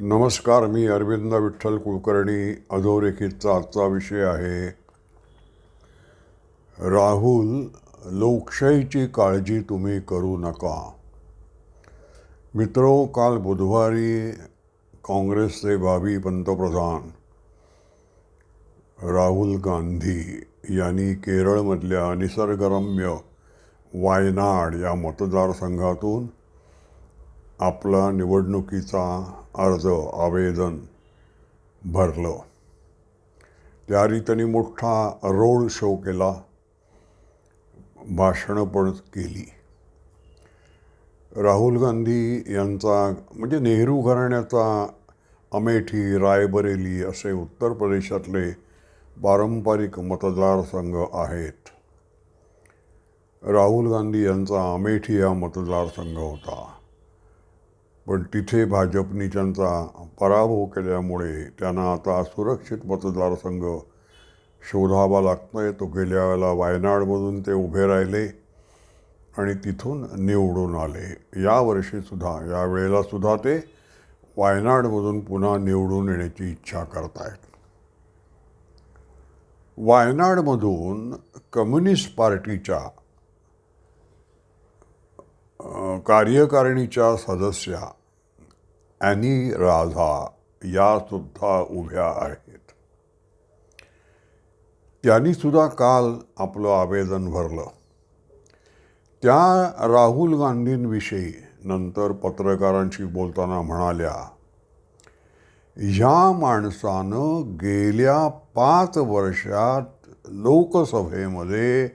नमस्कार मी अरविंद विठ्ठल कुलकर्णी. अधोरेखितचा आजचा विषय आहे राहुल लोकशाहीची काळजी तुम्ही करू नका. मित्रो काल बुधवारी काँग्रेसचे भावी पंतप्रधान राहुल गांधी यांनी केरळमधल्या निसर्गरम्य वायनाड या मतदारसंघातून आपला निवडणुकीचा अर्ज आवेदन भरलं. त्या त्यांनी मोठा रोड शो केला भाषणं पण केली. राहुल गांधी यांचा म्हणजे नेहरू घराण्याचा अमेठी रायबरेली असे उत्तर प्रदेशातले पारंपरिक मतदारसंघ आहेत. राहुल गांधी यांचा अमेठी हा मतदारसंघ होता. पण तिथे भाजपनी त्यांचा पराभव केल्यामुळे त्यांना आता सुरक्षित मतदारसंघ शोधावा लागतोय. तो गेल्या वेळेला वायनाडमधून ते उभे राहिले आणि तिथून निवडून आले. यावर्षीसुद्धा या वेळेला सुद्धा ते वायनाडमधून पुन्हा निवडून येण्याची इच्छा करतायत. वायनाडमधून कम्युनिस्ट पार्टीच्या कार्यकारिणीच्या सदस्या आणि राधा या सुद्धा उभ्या आहेत. त्यांनी सुद्धा काल आपलं आवेदन भरलं. त्या राहुल गांधींविषयी नंतर पत्रकारांशी बोलताना म्हणाल्या ह्या माणसानं गेल्या पाच वर्षात लोकसभेमध्ये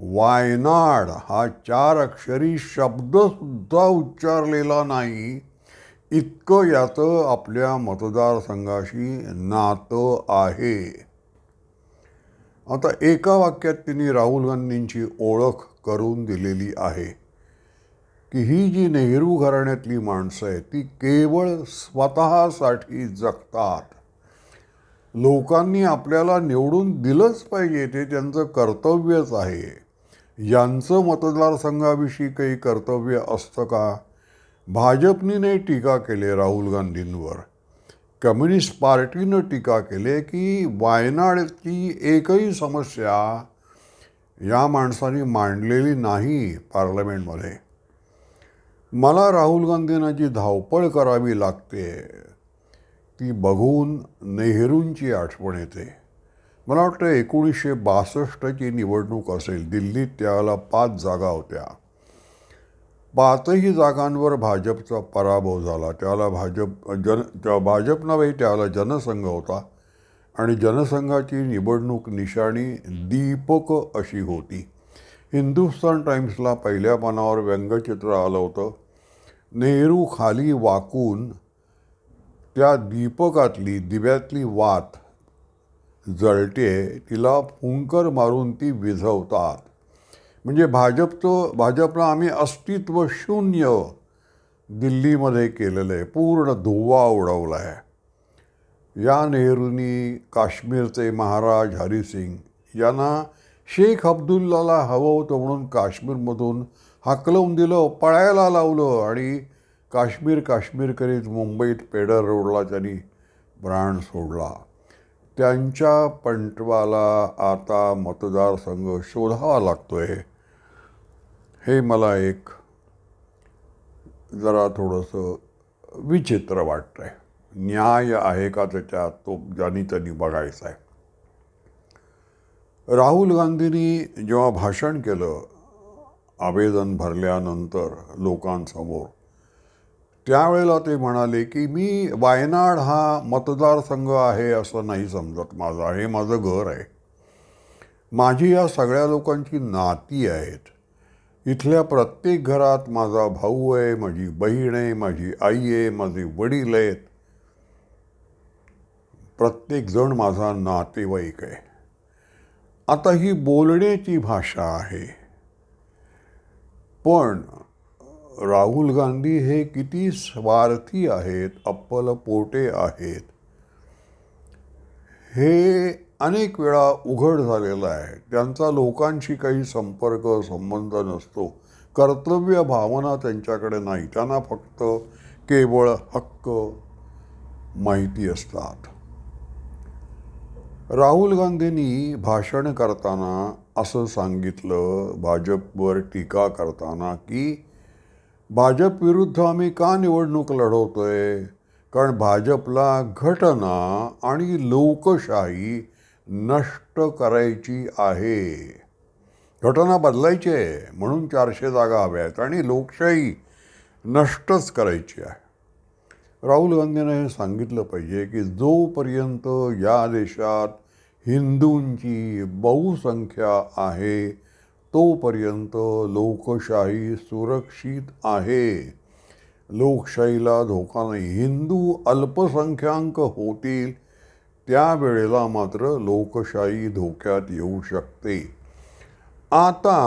वायनाड हा चार अक्षरी शब्दसुद्धा उच्चारलेला नाही. इतकं याचं आपल्या मतदारसंघाशी नातं आहे. आता एका वाक्यात तिने राहुल गांधींची ओळख करून दिलेली आहे की ही जी नेहरू घराण्यातली माणसं आहेत ती केवळ स्वतःसाठी जगतात. लोकांनी आपल्याला निवडून दिलंच पाहिजे ते त्यांचं कर्तव्यच आहे. यांचं मतदारसंघाविषयी काही कर्तव्य असतं का? भाजपनीने टीका केली राहुल गांधींवर. कम्युनिस्ट पार्टीनं टीका केले की वायनाडची एकही समस्या या माणसाने मांडलेली नाही पार्लमेंटमध्ये. मला राहुल गांधींना जी धावपळ करावी लागते ती बघून नेहरूंची आठवण येते. मला वाटतं एकोणीसशे बासष्टची निवडणूक असेल दिल्लीत त्याला पाच जागा होत्या. पाचही जागांवर भाजपचा पराभव झाला. त्याला भाजप जन त्या भाजप नव्हे त्याला जनसंघ होता. आणि जनसंघाची निवडणूक निशाणी दीपक अशी होती. हिंदुस्तान टाइम्सला पहिल्या पानावर व्यंगचित्र आलं होतं. नेहरू खाली वाकून त्या दीपकातली दिव्यातली वात जळते तिला फुंकर मारून ती विझवतात. म्हणजे भाजपचं भाजपला आम्ही अस्तित्व शून्य दिल्लीमध्ये केलेलं आहे. पूर्ण धुव्वा उडवला आहे. या नेहरूंनी काश्मीरचे महाराज हरिसिंग यांना शेख अब्दुल्लाला हवं होतं म्हणून काश्मीरमधून हाकलवून दिलं पळायला लावलं आणि काश्मीर काश्मीर करीत मुंबईत पेडर रोडला त्यांनी प्राण सोडला. त्यांच्या पंटवाला आता मतदारसंघ शोधावा लागतो आहे हे मला एक जरा थोडंसं विचित्र वाटतं आहे न्याय आहे का त्याच्यात? तो ज्यांनी त्यांनी बघायचा आहे. राहुल गांधींनी जेव्हा भाषण केलं आवेदन भरल्यानंतर लोकांसमोर त्यावेळेला ते म्हणाले की मी वायनाड हा मतदारसंघ आहे असं नाही समजत माझं. हे माझं घर आहे. माझी या सगळ्या लोकांची नाती आहेत. इथल्या प्रत्येक घरात माझा भाऊ आहे माझी बहीण आहे माझी आई आहे माझे वडील आहेत. प्रत्येकजण माझा नातेवाईक आहे. आता ही बोलण्याची भाषा आहे. पण राहुल गांधी हे किती स्वार्थी आहेत अप्पल पोटे आहेत. हे अनेक वेळा उघड झालेला आहे. त्यांचा लोकांशी काही संपर्क संबंध नसतो. कर्तव्य भावना त्यांच्याकडे नाही. त्यांना फक्त केवळ हक्क माहिती असतात. राहुल गांधींनी भाषण करताना असं सांगितलं भाजपवर टीका करताना की भाजप विरुद्ध आम्ही का निवडणूक लढवतोय? कारण भाजपला घटना आणि लोकशाही नष्ट करायची आहे. घटना बदलायची आहे म्हणून चारशे जागा हव्या आहेत आणि लोकशाही नष्टच करायची आहे. राहुल गांधींना हे सांगितलं पाहिजे की जोपर्यंत या देशात हिंदूंची बहुसंख्या आहे तोपर्यंत लोकशाही सुरक्षित आहे. लोकशाहीला धोका नाही. हिंदू अल्पसंख्याक होतील त्यावेळेला मात्र लोकशाही धोक्यात येऊ शकते. आता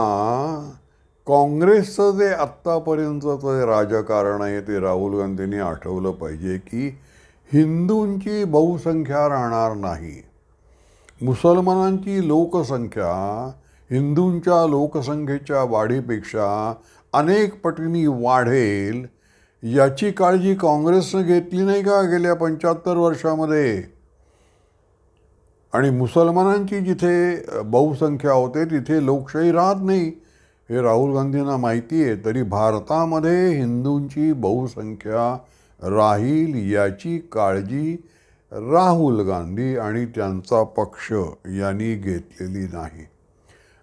काँग्रेसचं जे आत्तापर्यंतचं जे राजकारण आहे ते राहुल गांधींनी आठवलं पाहिजे की हिंदूंची बहुसंख्या राहणार नाही. मुसलमानांची लोकसंख्या हिंदूंच्या लोकसंख्येच्या वाढीपेक्षा अनेक पटींनी वाढेल याची काळजी काँग्रेसनं घेतली नाही का गेल्या पंच्याहत्तर वर्षामध्ये? आणि मुसलमानांची जिथे बहुसंख्या होते तिथे लोकशाही राहत नाही हे राहुल गांधींना माहिती आहे. तरी भारतामध्ये हिंदूंची बहुसंख्या राहील याची काळजी राहुल गांधी आणि त्यांचा पक्ष यांनी घेतलेली नाही.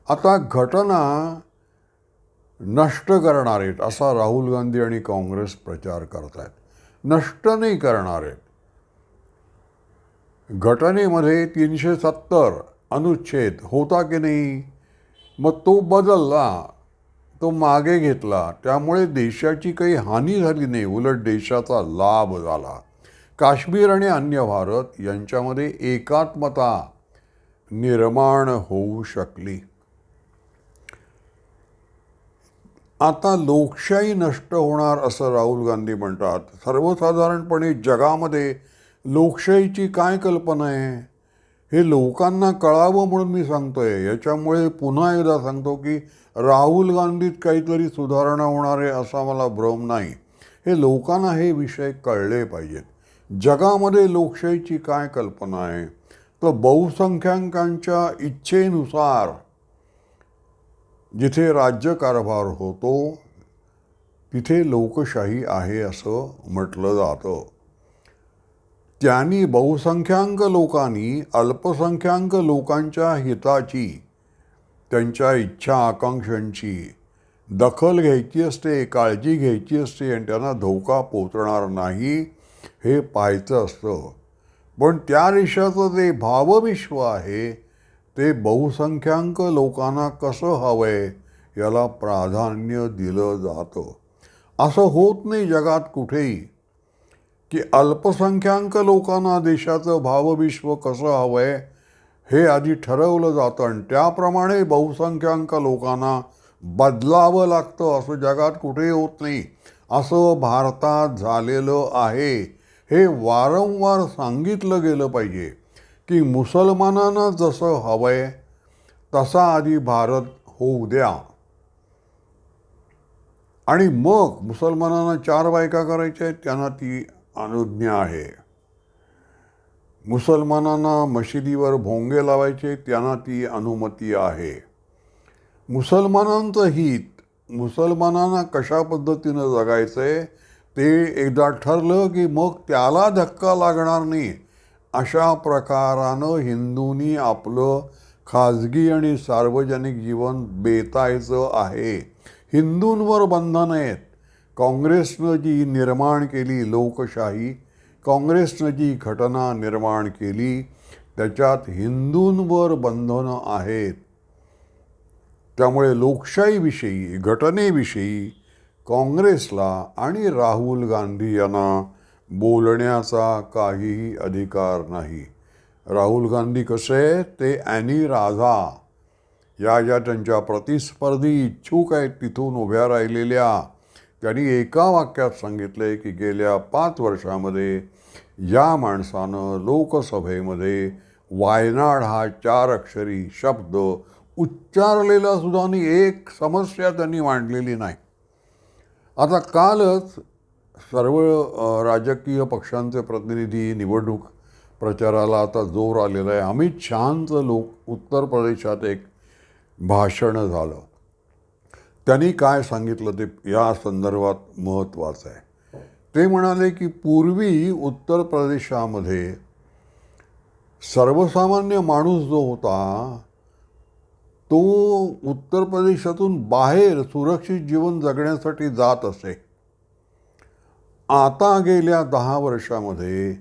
आता घटना नष्ट करणार आहेत असा राहुल गांधी आणि काँग्रेस प्रचार करत आहेत नष्ट नाही करणार आहेत. घटनेमध्ये तीनशे सत्तर अनुच्छेद होता की नाही? मग तो बदलला तो मागे घेतला. त्यामुळे देशाची काही हानी झाली नाही. उलट देशाचा लाभ झाला. काश्मीर आणि अन्य भारत यांच्यामध्ये एकात्मता निर्माण होऊ शकली. आता लोकशाही नष्ट होणार असं राहुल गांधी म्हणतात. सर्वसाधारणपणे जगामध्ये लोकशाहीची काय कल्पना आहे? हे लोकांना कळावं म्हणून मी सांगतोय. याच्यामुळे पुन्हा एकदा सांगतो की राहुल गांधीत काहीतरी सुधारणा होणार आहे असा मला भ्रम नाही. हे लोकांना हे विषय कळले पाहिजेत. जगामध्ये लोकशाहीची काय कल्पना आहे? तर बहुसंख्याकांच्या इच्छेनुसार जिथे राज्यकारभार होतो तिथे लोकशाही आहे असं म्हटलं जातं. त्यांनी बहुसंख्याक लोकांनी अल्पसंख्याक लोकांच्या हिताची त्यांच्या इच्छा आकांक्षांची दखल घ्यायची असते काळजी घ्यायची असते आणि त्यांना धोका पोचणार नाही हे पाहायचं असतं. पण त्या देशाचं जे भावविश्व आहे ते बहुसंख्याक लोकांना कसं हवं आहे याला प्राधान्य दिलं जातं. असं होत नाही जगात कुठेही. की अल्पसंख्याक लोकांना देशाचं भावविश्व कसं हवं आहे हे आधी ठरवलं जातं. आणि त्याप्रमाणे बहुसंख्याक लोकांना बदलावं लागतं. असं जगात कुठेही होत नाही. असं भारतात झालेलं आहे. हे वारंवार सांगितलं गेलं पाहिजे की मुसलमानांना जसं हवं आहे तसा आधी भारत होऊ द्या. आणि मग मुसलमानांना चार बायका करायच्या आहेत त्यांना ती अनुज्ञा आहे. मुसलमानांना मशिदीवर भोंगे लावायचे त्यांना ती अनुमती आहे. मुसलमानांचं हित मुसलमानांना कशा पद्धतीनं जगायचं आहे ते एकदा ठरलं की मग त्याला धक्का लागणार नाही. अशा प्रकारानं हिंदूंनी आपलं खाजगी आणि सार्वजनिक जीवन बेतायचं आहे. हिंदूंवर बंधन आहेत. काँग्रेसनं जी निर्माण केली लोकशाही काँग्रेसनं जी घटना निर्माण केली त्याच्यात हिंदूंवर बंधनं आहेत. त्यामुळे लोकशाहीविषयी घटनेविषयी काँग्रेसला आणि राहुल गांधी यांना बोलण्याचा काहीही अधिकार नाही. राहुल गांधी कसे ते ॲनी राधा या ज्या त्यांच्या प्रतिस्पर्धी इच्छुक आहेत तिथून उभ्या राहिलेल्या त्यांनी एका वाक्यात सांगितले की गेल्या पाच वर्षामध्ये या माणसानं लोकसभेमध्ये वायनाड हा चार अक्षरी शब्द उच्चारलेला सुद्धा आणि एक समस्या त्यांनी मांडलेली नाही. आता कालच सर्व राजकीय पक्षांचे प्रतिनिधी निवडणूक प्रचाराला आता जोर आलेला आहे. अमित शहांचं लोक उत्तर प्रदेशात एक भाषण झालं. त्यांनी काय सांगितलं ते या संदर्भात महत्त्वाचं आहे. ते म्हणाले की पूर्वी उत्तर प्रदेशामध्ये सर्वसामान्य माणूस जो होता तो उत्तर प्रदेशातून बाहेर सुरक्षित जीवन जगण्यासाठी जात असे. आता गेल्या दहा वर्षामध्ये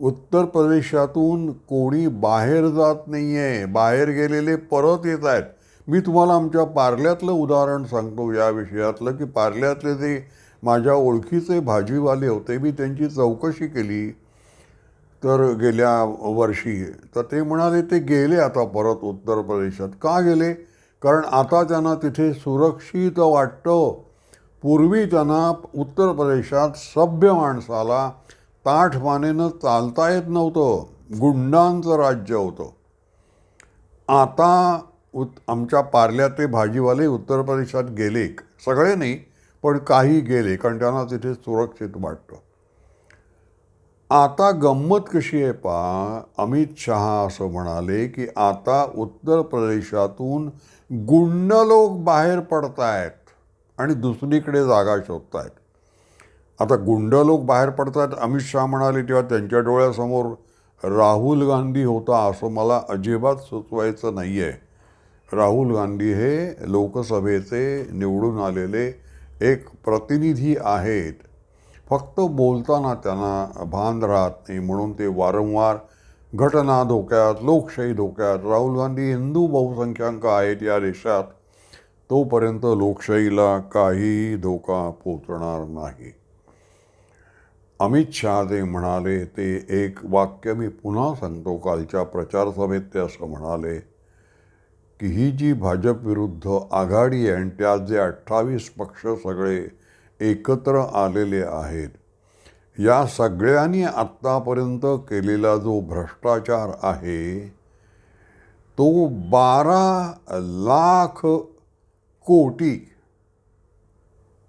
उत्तर प्रदेशातून कोणी बाहेर जात नाही आहे बाहेर गेलेले परत येत आहेत. मी तुम्हाला आमच्या पार्ल्यातलं उदाहरण सांगतो या विषयातलं की पार्ल्यातले जे माझ्या ओळखीचे भाजीवाले होते मी त्यांची चौकशी केली तर गेल्या वर्षी. तर ते म्हणाले ते गेले आता परत उत्तर प्रदेशात. का गेले? कारण आता त्यांना तिथे सुरक्षित वाटतं. पूर्वी त्यांना उत्तर प्रदेशात सभ्य माणसाला ताठमानेनं चालता येत नव्हतं. गुंडांचं राज्य होतं. आता उत आमच्या पार्ल्यातले भाजीवाले उत्तर प्रदेशात गेले सगळे नाही पण काही गेले कारण त्यांना तिथे सुरक्षित वाटतं. आता गंमत कशी आहे पा अमित शहा असं म्हणाले की आता उत्तर प्रदेशातून गुंड लोक बाहेर पडत आहेत आणि दुसरीकडे जागा शोधत आहेत आता गुंड लोक बाहेर पडतात अमित शहा म्हणाले तेव्हा त्यांच्या डोळ्यासमोर राहुल गांधी होता असं मला अजिबात सुचवायचं नाही आहे राहुल गांधी हे लोकसभेचे निवडून आलेले एक प्रतिनिधी आहेत. फक्त बोलताना त्यांना भान राहत नाही म्हणून ते वारंवार घटना धोक्यात लोकशाही धोक्यात राहुल गांधी हिंदू बहुसंख्याक आहेत या देशात तोपर्यंत लोकशाहीला काहीही धोका पोचणार नाही. अमित शहा जे म्हणाले ते एक वाक्य मी पुन्हा सांगतो कालच्या प्रचारसभेत ते असं म्हणाले की ही जी भाजप विरुद्ध आघाडी आहे आणि त्यात जे अठ्ठावीस पक्ष सगळे एकत्र आलेले आहेत या सगळ्यांनी आत्तापर्यंत केलेला जो भ्रष्टाचार आहे तो बारा लाख कोटी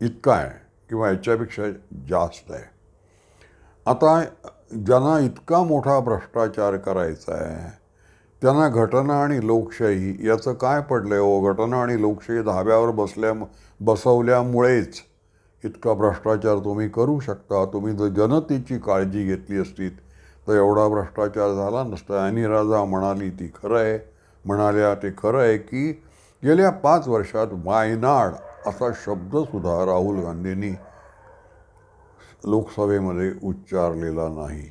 इतका आहे किंवा याच्यापेक्षा जास्त आहे. आता ज्यांना इतका मोठा भ्रष्टाचार करायचा आहे त्यांना घटना आणि लोकशाही याचं काय पडलं आहे हो? घटना आणि लोकशाही धाब्यावर बसल्या बसवल्यामुळेच इतका भ्रष्टाचार तुम्ही करू शकता. तुम्ही जर जनतेची काळजी घेतली असती तर एवढा भ्रष्टाचार झाला नसता. आणि राजा म्हणाली ती खरं आहे. म्हणाल्या ते खरं आहे की गेल्या पाच वर्षात वायनाड असा शब्दसुद्धा राहुल गांधींनी लोकसभेमध्ये उच्चारलेला नाही.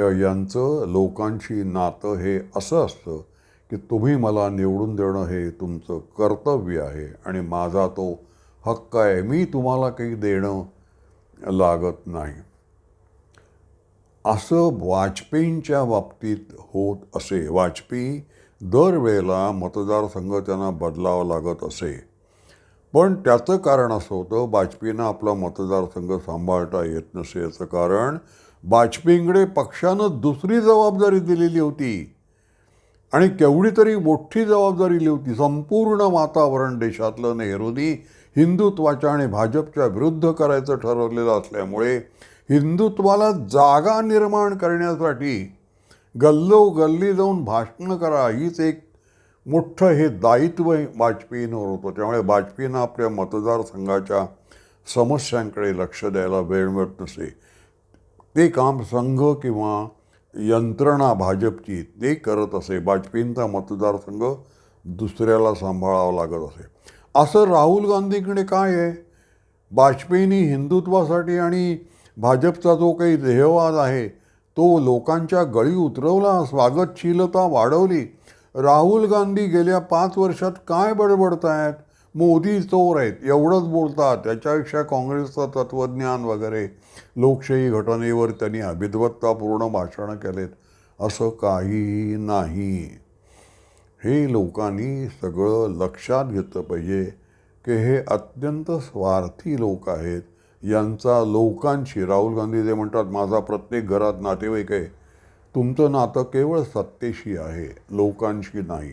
यांचं लोकांशी नातं हे असं असतं की तुम्ही मला निवडून देणं हे तुमचं कर्तव्य आहे आणि माझा तो हक्क आहे. मी तुम्हाला काही देणं लागत नाही. असं वाजपेयींच्या बाबतीत होत असे. वाजपेयी दरवेळेला मतदारसंघ त्यांना बदलावा लागत असे. पण त्याचं कारण असं होतं वाजपेयींना आपला मतदारसंघ सांभाळता येत नसे. याचं कारण वाजपेयींकडे पक्षानं दुसरी जबाबदारी दिलेली होती. आणि केवढी तरी मोठी जबाबदारी दिली होती. संपूर्ण वातावरण देशातलं नेहरूंनी हिंदुत्वाच्या आणि भाजपच्या विरुद्ध करायचं ठरवलेलं असल्यामुळे हिंदुत्वाला जागा निर्माण करण्यासाठी गल्लोगल्ली जाऊन भाषणं करा हीच एक मोठं हे दायित्व वाजपेयींवर होतं. त्यामुळे वाजपेयींना आपल्या मतदारसंघाच्या समस्यांकडे लक्ष द्यायला वेळ मिळत नसे. ते काम संघ किंवा यंत्रणा भाजपची ते करत असे. वाजपेयींचा मतदारसंघ दुसऱ्याला सांभाळावा लागत असे. असं राहुल गांधीकडे काय आहे? वाजपेयींनी हिंदुत्वासाठी आणि भाजपचा जो काही ध्येयवाद आहे तो लोकांच्या गळी उतरवला स्वागतशीलता वाढवली. राहुल गांधी गेल्या पाच वर्षात काय बडबडत आहेत मोदी चोर आहेत एवढंच बोलतात. त्याच्यापेक्षा काँग्रेसचं तत्त्वज्ञान वगैरे लोकशाही घटनेवर त्यांनी अभिद्वत्तापूर्ण भाषणं केलेत असं काहीही नाही. हे लोकांनी सगळं लक्षात घेतलं पाहिजे की हे अत्यंत स्वार्थी लोक आहेत. यांचा लोकांशी राहुल गांधी जे म्हणतात माझा प्रत्येक घरात नातेवाईक आहे. तुमचं नातं केवळ सत्तेशी आहे लोकांशी नाही.